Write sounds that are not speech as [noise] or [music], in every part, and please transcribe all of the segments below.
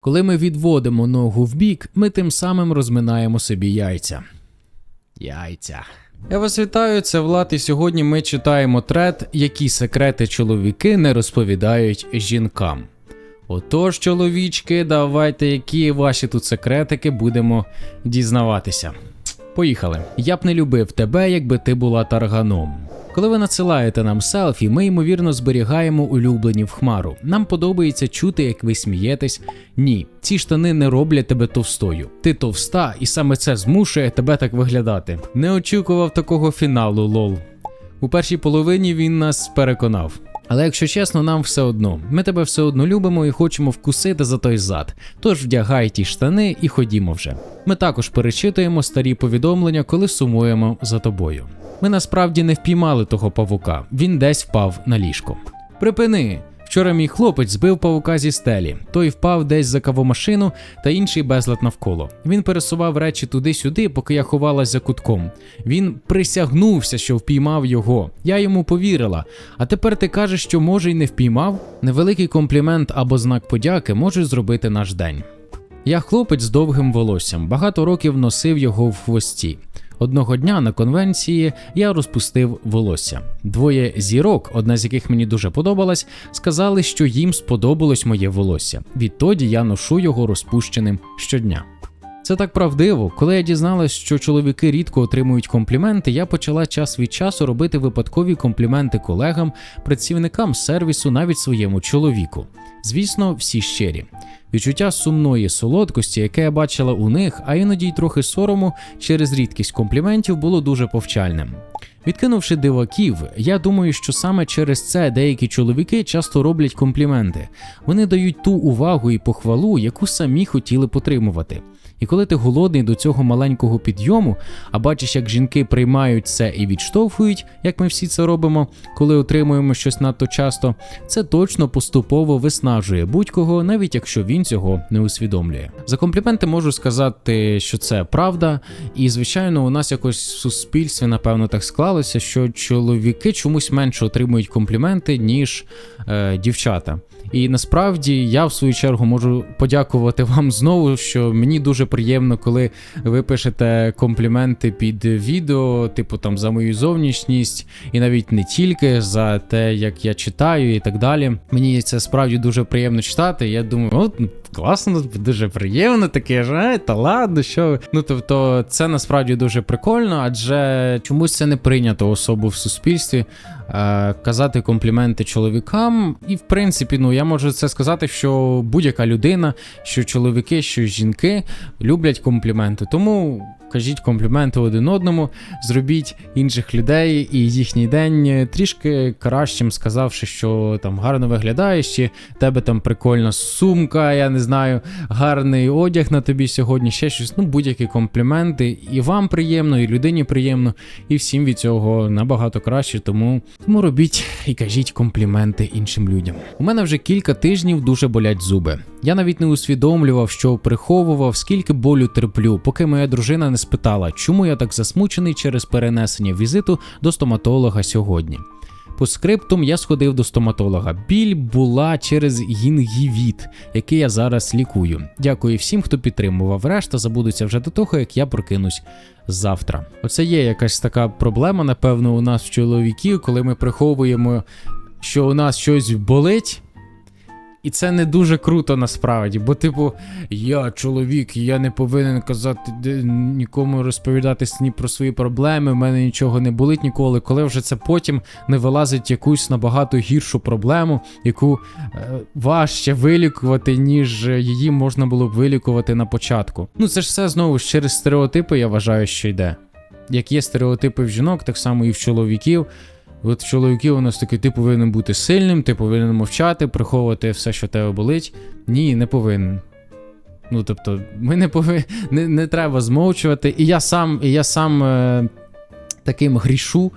Коли ми відводимо ногу в бік, ми тим самим розминаємо собі яйця. Яйця. Я вас вітаю, це Влад, і сьогодні ми читаємо трет, які секрети чоловіки не розповідають жінкам. Отож, чоловічки, давайте, які ваші тут секретики будемо дізнаватися. Поїхали. Я б не любив тебе, якби ти була тарганом. Коли ви надсилаєте нам селфі, ми ймовірно зберігаємо улюблені в хмару. Нам подобається чути, як ви смієтесь. Ні, ці штани не роблять тебе товстою. Ти товста, і саме це змушує тебе так виглядати. Не очікував такого фіналу, лол. У першій половині він нас переконав. Але якщо чесно, нам все одно. Ми тебе все одно любимо і хочемо вкусити за той зад. Тож вдягай ті штани і ходімо вже. Ми також перечитуємо старі повідомлення, коли сумуємо за тобою. Ми насправді не впіймали того павука, він десь впав на ліжко. Припини! Вчора мій хлопець збив павука зі стелі. Той впав десь за кавомашину та інший безлад навколо. Він пересував речі туди-сюди, поки я ховалась за кутком. Він присягнувся, що впіймав його. Я йому повірила. А тепер ти кажеш, що може й не впіймав? Невеликий комплімент або знак подяки можуть зробити наш день. Я хлопець з довгим волоссям, багато років носив його в хвості. Одного дня на конвенції я розпустив волосся. Двоє зірок, одна з яких мені дуже подобалась, сказали, що їм сподобалось моє волосся. Відтоді я ношу його розпущеним щодня. Це так правдиво. Коли я дізналась, що чоловіки рідко отримують компліменти, я почала час від часу робити випадкові компліменти колегам, працівникам сервісу, навіть своєму чоловіку. Звісно, всі щирі. Відчуття сумної солодкості, яке я бачила у них, а іноді й трохи сорому через рідкість компліментів, було дуже повчальним. Відкинувши диваків, я думаю, що саме через це деякі чоловіки часто роблять компліменти. Вони дають ту увагу і похвалу, яку самі хотіли потримувати. І коли ти голодний до цього маленького підйому, а бачиш, як жінки приймають це і відштовхують, як ми всі це робимо, коли отримуємо щось надто часто, це точно поступово виснажує будь-кого, навіть якщо він цього не усвідомлює. За компліменти можу сказати, що це правда, і звичайно, у нас якось в суспільстві, напевно, так склалося, що чоловіки чомусь менше отримують компліменти, ніж е, дівчата. І насправді я в свою чергу можу подякувати вам знову, що мені дуже приємно, коли ви пишете компліменти під відео, типу там за мою зовнішність, і навіть не тільки за те, як я читаю і так далі. Мені це справді дуже приємно читати. Я думаю, от ну, класно, дуже приємно, таке ж, «Ай, та ладно, що. Ну тобто, це насправді дуже прикольно, адже чомусь це не прийнято особу в суспільстві. Е, Казати компліменти чоловікам, і в принципі, ну я можу це сказати, що будь-яка людина, що чоловіки, що жінки люблять компліменти. Тому кажіть компліменти один одному, зробіть інших людей і їхній день трішки кращим, сказавши, що там гарно виглядаєш, чи тебе там прикольна сумка, я не знаю, гарний одяг на тобі сьогодні, ще щось. Ну, будь-які компліменти. І вам приємно, і людині приємно, і всім від цього набагато краще. Тому, тому робіть і кажіть компліменти іншим людям. У мене вже кілька тижнів дуже болять зуби. Я навіть не усвідомлював, що приховував, скільки болю терплю, поки моя дружина не спитала, чому я так засмучений через перенесення візиту до стоматолога сьогодні. По скриптум я сходив до стоматолога. Біль була через гінгівіт, який я зараз лікую. Дякую всім, хто підтримував. Решта забудеться вже до того, як я прокинусь завтра. Оце є якась така проблема, напевно, у нас в чоловіків, коли ми приховуємо, що у нас щось болить. І це не дуже круто насправді, бо, типу, я чоловік, я не повинен казати нікому розповідати ні про свої проблеми, в мене нічого не болить ніколи. Коли вже це потім не вилазить якусь набагато гіршу проблему, яку е, важче вилікувати, ніж її можна було б вилікувати на початку. Ну це ж все знову ж через стереотипи, я вважаю, що йде. Як є стереотипи в жінок, так само і в чоловіків. От в чоловіків у нас такий, ти повинен бути сильним, ти повинен мовчати, приховувати все, що тебе болить. Ні, не повинен. Ну, тобто, ми не повинні, не, не треба змовчувати. І я сам, і я сам е, таким грішу.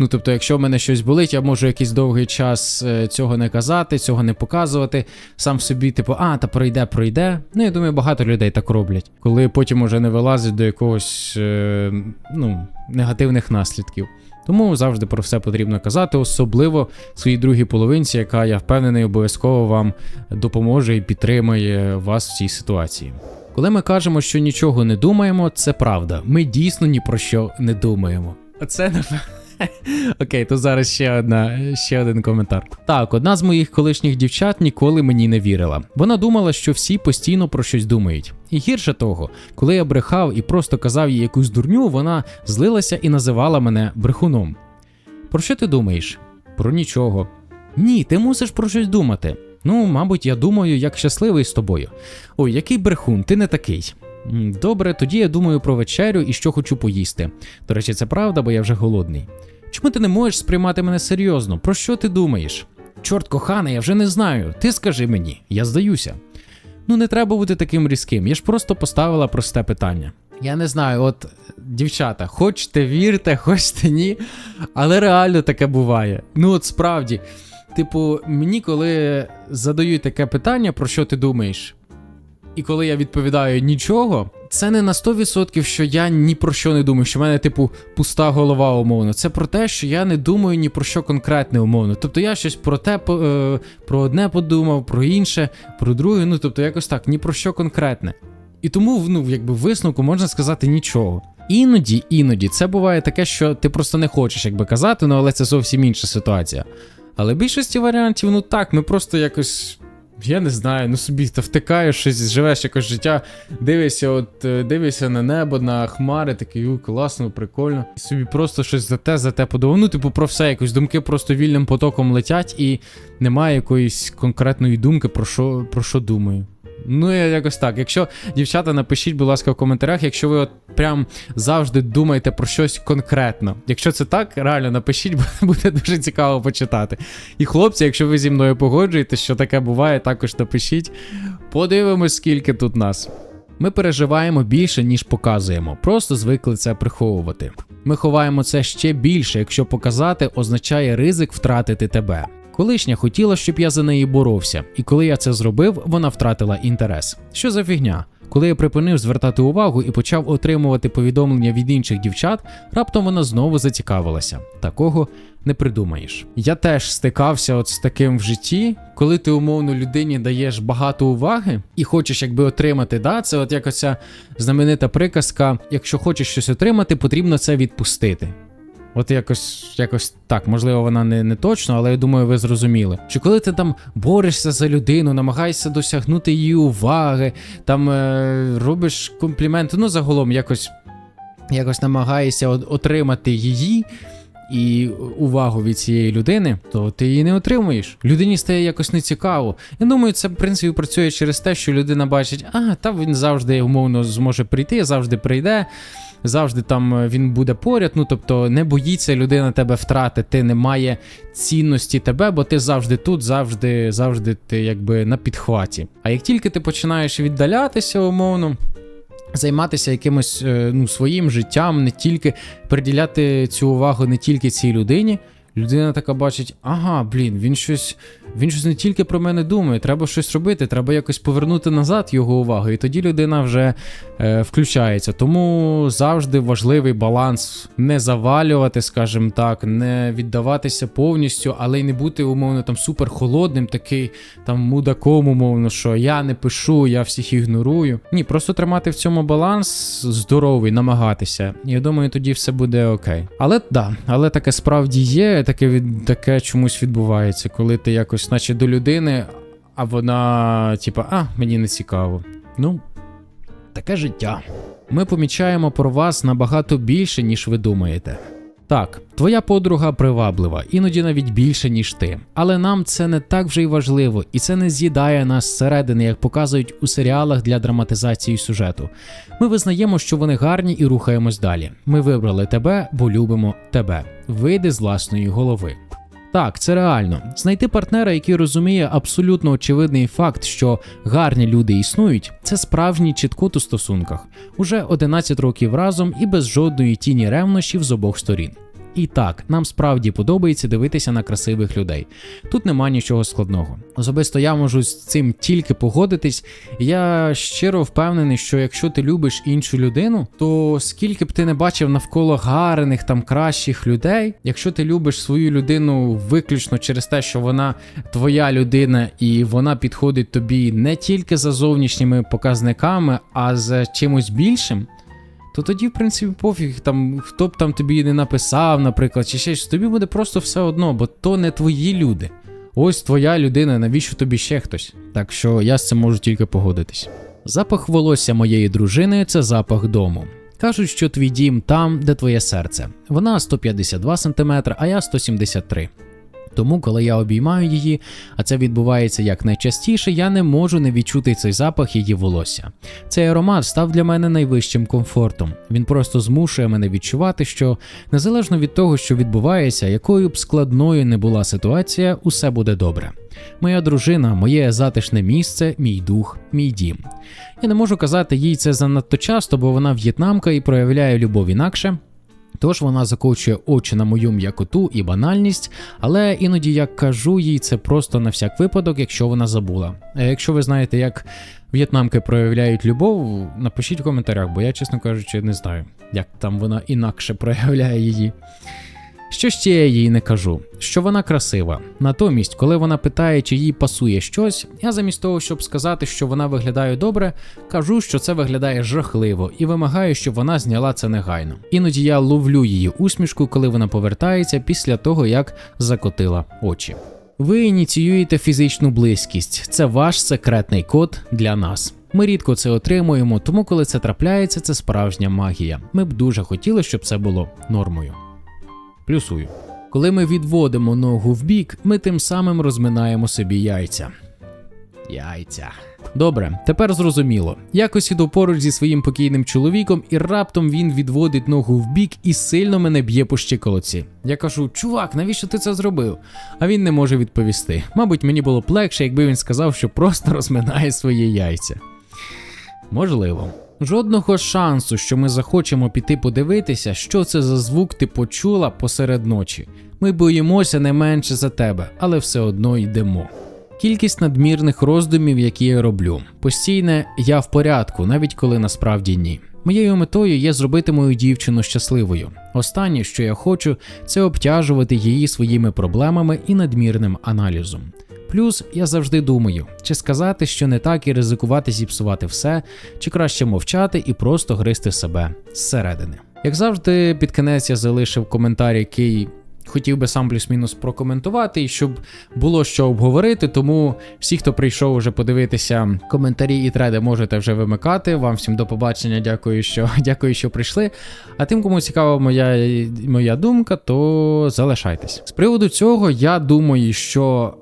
Ну, тобто, якщо в мене щось болить, я можу якийсь довгий час е, цього не казати, цього не показувати. Сам собі, типу, а, та пройде, пройде. Ну, я думаю, багато людей так роблять, коли потім уже не вилазить до якогось е, ну, негативних наслідків. Тому завжди про все потрібно казати, особливо своїй другій половинці, яка я впевнений, обов'язково вам допоможе і підтримає вас в цій ситуації. Коли ми кажемо, що нічого не думаємо, це правда. Ми дійсно ні про що не думаємо. Оце напевно. Окей, то зараз ще одна, ще один коментар. Так, одна з моїх колишніх дівчат ніколи мені не вірила. Вона думала, що всі постійно про щось думають. І гірше того, коли я брехав і просто казав їй якусь дурню, вона злилася і називала мене брехуном. Про що ти думаєш? Про нічого. Ні, ти мусиш про щось думати. Ну, мабуть, я думаю, як щасливий з тобою. Ой, який брехун, ти не такий. Добре, тоді я думаю про вечерю і що хочу поїсти. До речі, це правда, бо я вже голодний. Чому ти не можеш сприймати мене серйозно? Про що ти думаєш? Чорт коханий, я вже не знаю. Ти скажи мені, я здаюся. Ну, не треба бути таким різким. Я ж просто поставила просте питання. Я не знаю, от дівчата, хочете вірте, [laughs] хочете ні, але реально таке буває. Ну, от справді, типу, мені коли задають таке питання, про що ти думаєш, і коли я відповідаю нічого, це не на 100%, що я ні про що не думаю, що в мене, типу, пуста голова умовно. Це про те, що я не думаю ні про що конкретне умовно. Тобто я щось про те, е, про одне подумав, про інше, про друге, ну тобто якось так, ні про що конкретне. І тому, ну, якби висновку можна сказати нічого. Іноді, іноді це буває таке, що ти просто не хочеш якби казати, ну але це зовсім інша ситуація. Але більшості варіантів, ну так, ми просто якось. Я не знаю, ну собі та втикаєш щось, живеш якось життя, дивишся, от е, дивишся на небо, на хмари, такий у класно, прикольно. І собі просто щось за те, за те подумав. Ну, типу, про все, якось думки просто вільним потоком летять, і немає якоїсь конкретної думки, про що, про що думаю. Ну, якось так. Якщо дівчата, напишіть, будь ласка, в коментарях, якщо ви от прям завжди думаєте про щось конкретно. Якщо це так, реально напишіть, бо [laughs] буде дуже цікаво почитати. І хлопці, якщо ви зі мною погоджуєтесь, що таке буває, також напишіть. Подивимось, скільки тут нас. Ми переживаємо більше, ніж показуємо, просто звикли це приховувати. Ми ховаємо це ще більше, якщо показати означає ризик втратити тебе. Колишня хотіла, щоб я за неї боровся, і коли я це зробив, вона втратила інтерес. Що за фігня? Коли я припинив звертати увагу і почав отримувати повідомлення від інших дівчат, раптом вона знову зацікавилася. Такого не придумаєш. Я теж стикався от з таким в житті, коли ти умовно людині даєш багато уваги і хочеш якби отримати, да, це от якось знаменита приказка: якщо хочеш щось отримати, потрібно це відпустити. От якось, якось так, можливо, вона не, не точно, але я думаю, ви зрозуміли. Що коли ти там борешся за людину, намагаєшся досягнути її уваги, там е, робиш компліменти, ну загалом якось, якось намагаєшся отримати її. І увагу від цієї людини, то ти її не отримуєш. Людині стає якось нецікаво. Я думаю, це в принципі працює через те, що людина бачить, а та він завжди умовно зможе прийти, завжди прийде завжди там е, він буде поряд. Ну тобто не боїться людина тебе втратити, немає цінності тебе, бо ти завжди тут, завжди, завжди ти якби на підхваті. А як тільки ти починаєш віддалятися, умовно. Займатися якимось е, ну, своїм життям, не тільки приділяти цю увагу не тільки цій людині. Людина така бачить, ага, блін, він щось, він щось не тільки про мене думає, треба щось робити, треба якось повернути назад його увагу. І тоді людина вже е, включається. Тому завжди важливий баланс не завалювати, скажімо так, не віддаватися повністю, але й не бути умовно там супер холодним, такий там мудаком, умовно, що я не пишу, я всіх ігнорую. Ні, просто тримати в цьому баланс здоровий, намагатися. Я думаю, тоді все буде окей. Але да, але таке справді є, таке від таке чомусь відбувається, коли ти якось, наче до людини, а вона, типа, а, мені не цікаво. Ну, таке життя. Ми помічаємо про вас набагато більше, ніж ви думаєте. Так, твоя подруга приваблива, іноді навіть більше, ніж ти. Але нам це не так вже й важливо, і це не з'їдає нас зсередини, як показують у серіалах для драматизації сюжету. Ми визнаємо, що вони гарні і рухаємось далі. Ми вибрали тебе, бо любимо тебе. Вийди з власної голови. Так, це реально. Знайти партнера, який розуміє абсолютно очевидний факт, що гарні люди існують, це справжній чіткот у стосунках. Уже 11 років разом і без жодної тіні ревнощів з обох сторін. І так, нам справді подобається дивитися на красивих людей. Тут нема нічого складного. Особисто я можу з цим тільки погодитись. Я щиро впевнений, що якщо ти любиш іншу людину, то скільки б ти не бачив навколо гарних там кращих людей, якщо ти любиш свою людину виключно через те, що вона твоя людина і вона підходить тобі не тільки за зовнішніми показниками, а за чимось більшим. То тоді, в принципі, пофіг, там, хто б там тобі не написав, наприклад, чи ще щось, тобі буде просто все одно, бо то не твої люди. Ось твоя людина, навіщо тобі ще хтось? Так що я з цим можу тільки погодитись. Запах волосся моєї дружини це запах дому. Кажуть, що твій дім там, де твоє серце. Вона 152 см, а я 173 тому, коли я обіймаю її, а це відбувається як найчастіше, я не можу не відчути цей запах її волосся. Цей аромат став для мене найвищим комфортом. Він просто змушує мене відчувати, що незалежно від того, що відбувається, якою б складною не була ситуація, усе буде добре. Моя дружина, моє затишне місце, мій дух, мій дім. Я не можу казати їй це занадто часто, бо вона в'єтнамка і проявляє любов інакше. Тож вона закочує очі на мою м'якоту і банальність, але іноді я кажу їй це просто на всяк випадок, якщо вона забула. А якщо ви знаєте, як в'єтнамки проявляють любов, напишіть в коментарях, бо я, чесно кажучи, не знаю, як там вона інакше проявляє її. Що ще я їй не кажу? Що вона красива. Натомість, коли вона питає, чи їй пасує щось, я замість того, щоб сказати, що вона виглядає добре, кажу, що це виглядає жахливо, і вимагаю, щоб вона зняла це негайно. Іноді я ловлю її усмішку, коли вона повертається після того, як закотила очі. Ви ініціюєте фізичну близькість, це ваш секретний код для нас. Ми рідко це отримуємо, тому коли це трапляється, це справжня магія. Ми б дуже хотіли, щоб це було нормою. Плюсую. Коли ми відводимо ногу в бік, ми тим самим розминаємо собі яйця. Яйця. Добре, тепер зрозуміло. Якось іду поруч зі своїм покійним чоловіком, і раптом він відводить ногу в бік і сильно мене б'є по щиколоці. Я кажу: чувак, навіщо ти це зробив? А він не може відповісти. Мабуть, мені було б легше, якби він сказав, що просто [laughs] розминає свої яйця. Можливо. Жодного шансу, що ми захочемо піти подивитися, що це за звук ти почула посеред ночі. Ми боїмося не менше за тебе, але все одно йдемо. Кількість надмірних роздумів, які я роблю. Постійне я в порядку, навіть коли насправді ні. Моєю метою є зробити мою дівчину щасливою. Останнє, що я хочу, це обтяжувати її своїми проблемами і надмірним аналізом. Плюс я завжди думаю, чи сказати, що не так і ризикувати зіпсувати все, чи краще мовчати і просто гризти себе зсередини. Як завжди, під кінець я залишив коментар, який хотів би сам плюс-мінус прокоментувати, і щоб було що обговорити. Тому всі, хто прийшов уже подивитися коментарі і треди, можете вже вимикати. Вам всім до побачення. Дякую, що [laughs] дякую, що прийшли. А тим, кому цікава моя, моя думка, то залишайтесь. З приводу цього, я думаю, що.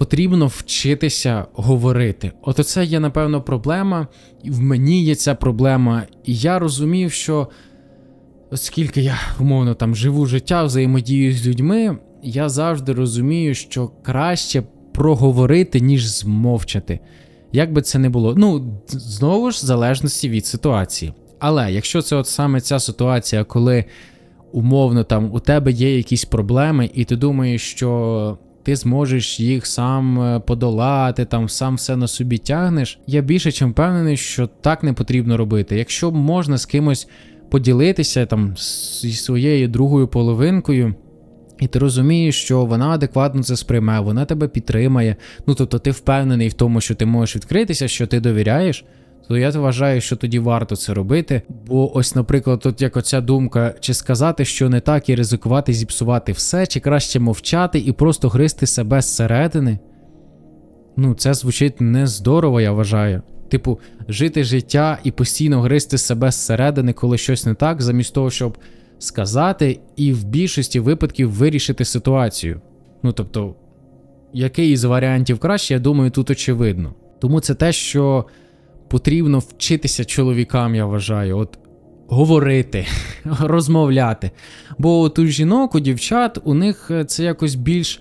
Потрібно вчитися говорити. От оце є, напевно, проблема, і в мені є ця проблема. І я розумів, що оскільки я умовно там живу життя, взаємодію з людьми, я завжди розумію, що краще проговорити, ніж змовчати. Як би це не було. Ну, знову ж, в залежності від ситуації. Але якщо це от саме ця ситуація, коли умовно там у тебе є якісь проблеми, і ти думаєш, що ти зможеш їх сам е, подолати, там сам все на собі тягнеш. Я більше чим впевнений, що так не потрібно робити. Якщо можна з кимось поділитися там зі своєю другою половинкою. І ти розумієш, що вона адекватно це сприйме, вона тебе підтримає. Ну тобто ти впевнений в тому, що ти можеш відкритися, що ти довіряєш, то я вважаю, що тоді варто це робити. Бо ось, наприклад, тут як оця думка, чи сказати, що не так, і ризикувати, зіпсувати все, чи краще мовчати і просто гризти себе зсередини. Ну, це звучить не здорово, я вважаю. Типу, жити життя і постійно гризти себе зсередини, коли щось не так, замість того, щоб сказати і в більшості випадків вирішити ситуацію. Ну тобто, який із варіантів краще, я думаю, тут очевидно. Тому це те, що потрібно вчитися чоловікам, я вважаю, от говорити, [laughs] розмовляти. Бо от у жінок, у дівчат, у них це якось більш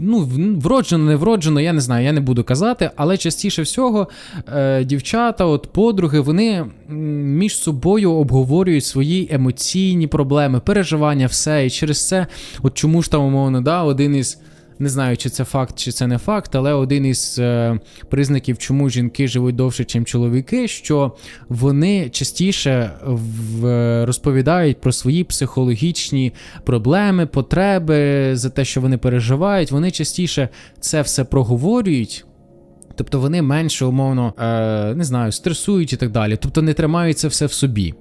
Ну, вроджено, не вроджено, я не знаю, я не буду казати, але частіше всього е, дівчата, от подруги, вони між собою обговорюють свої емоційні проблеми, переживання, все. І через це, от чому ж там умовно, да, один із. Не знаю, чи це факт, чи це не факт, але один із е, признаків, чому жінки живуть довше, ніж чоловіки, що вони частіше в, розповідають про свої психологічні проблеми, потреби, за те, що вони переживають. Вони частіше це все проговорюють. Тобто вони менше умовно е, не знаю, стресують і так далі. Тобто не тримають це все в собі.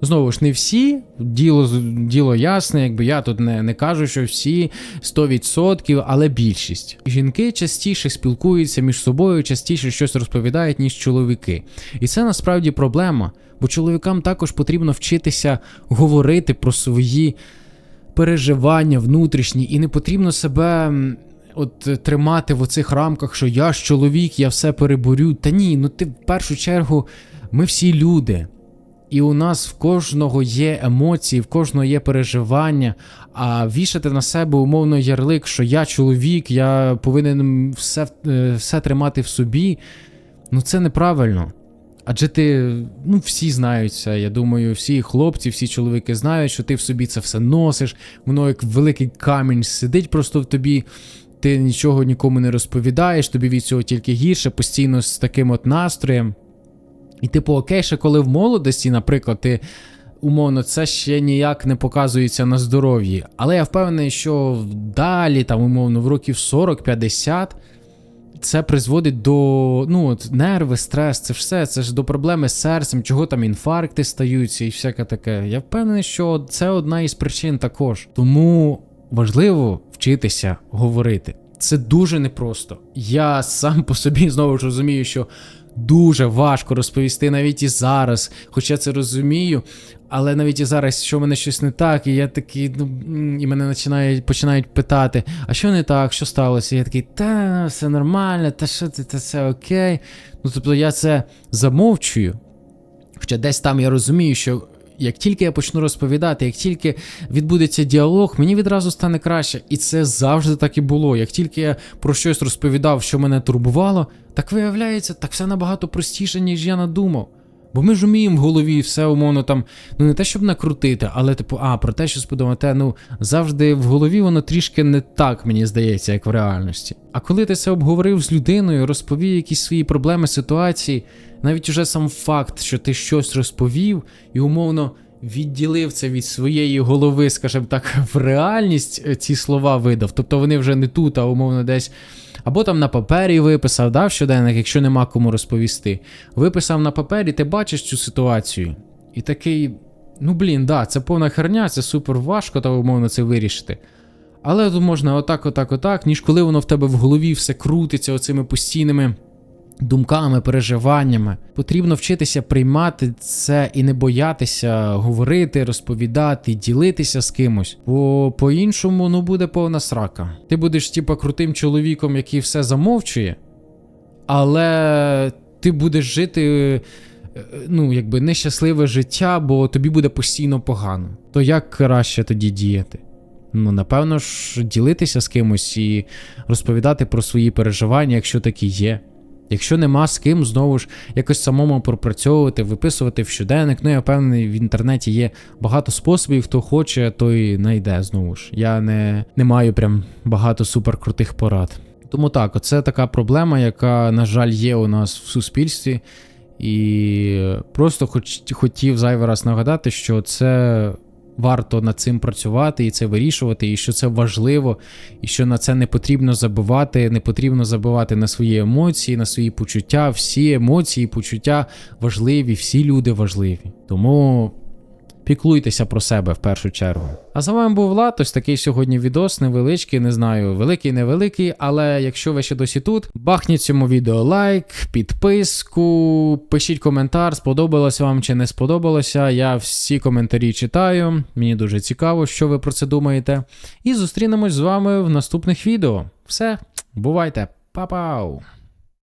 Знову ж, не всі, діло, діло ясне, якби я тут не, не кажу, що всі 100%, але більшість. Жінки частіше спілкуються між собою, частіше щось розповідають, ніж чоловіки. І це насправді проблема, бо чоловікам також потрібно вчитися говорити про свої переживання внутрішні, і не потрібно себе. От тримати в оцих рамках, що я ж чоловік, я все переборю. Та ні, ну ти в першу чергу, ми всі люди. І у нас в кожного є емоції, в кожного є переживання. А вішати на себе умовно ярлик, що я чоловік, я повинен все, е, все тримати в собі. Ну це неправильно. Адже ти, ну всі знають це, я думаю, всі хлопці, всі чоловіки знають, що ти в собі це все носиш, воно як великий камінь сидить просто в тобі. Ти нічого нікому не розповідаєш, тобі від цього тільки гірше, постійно з таким от настроєм. І, типу, окей, ще коли в молодості, наприклад, ти умовно, це ще ніяк не показується на здоров'ї. Але я впевнений, що далі, там, умовно, в років 40-50 це призводить до ну, нерви, стрес, це все, це ж до проблеми з серцем, чого там інфаркти стаються і всяке таке. Я впевнений, що це одна із причин також. Тому важливо вчитися говорити. Це дуже непросто. Я сам по собі знову ж розумію, що дуже важко розповісти навіть і зараз, хоча це розумію. Але навіть і зараз, що в мене щось не так, і я такий, ну і мене починають починають питати: а що не так, що сталося? І я такий, та все нормально, та що ти, та все окей. Ну тобто я це замовчую. Хоча десь там я розумію, що як тільки я почну розповідати, як тільки відбудеться діалог, мені відразу стане краще. І це завжди так і було. Як тільки я про щось розповідав, що мене турбувало, так виявляється, так все набагато простіше, ніж я надумав. Бо ми ж уміємо в голові все умовно там, ну не те, щоб накрутити, але типу, а, про те, що сподобати, ну завжди в голові воно трішки не так, мені здається, як в реальності. А коли ти це обговорив з людиною, розповів якісь свої проблеми, ситуації, навіть уже сам факт, що ти щось розповів і умовно відділив це від своєї голови, скажімо так, в реальність е, ці слова видав. Тобто вони вже не тут, а умовно десь. Або там на папері виписав, да, в щоденник, якщо нема кому розповісти. Виписав на папері, ти бачиш цю ситуацію. І такий, ну блін, да, це повна херня, це супер важко, та умовно це вирішити. Але тут можна отак, отак, отак, ніж коли воно в тебе в голові все крутиться оцими постійними думками, переживаннями. Потрібно вчитися приймати це і не боятися говорити, розповідати, ділитися з кимось. Бо по-іншому ну буде повна срака. Ти будеш, типа, крутим чоловіком, який все замовчує, але ти будеш жити. е, Ну, якби нещасливе життя, бо тобі буде постійно погано. То як краще тоді діяти? Ну, напевно ж, ділитися з кимось і розповідати про свої переживання, якщо такі є. Якщо нема з ким, знову ж якось самому пропрацьовувати, виписувати в щоденник. Ну, я впевнений, в інтернеті є багато способів, хто хоче, той знайде знову ж. Я не, не маю прям багато суперкрутих порад. Тому так, оце така проблема, яка, на жаль, є у нас в суспільстві. І просто хоч, хотів зайвий раз нагадати, що це варто над цим працювати і це вирішувати, і що це важливо, і що на це не потрібно забувати, не потрібно забувати на свої емоції, на свої почуття. Всі емоції, почуття важливі, всі люди важливі. Тому. Піклуйтеся про себе в першу чергу. А з вами був Влад, ось такий сьогодні відос, невеличкий, не знаю, великий, невеликий, але якщо ви ще досі тут, бахніть цьому відео лайк, підписку, пишіть коментар, сподобалось вам чи не сподобалося. Я всі коментарі читаю, мені дуже цікаво, що ви про це думаєте. І зустрінемось з вами в наступних відео. Все, бувайте, па-пау!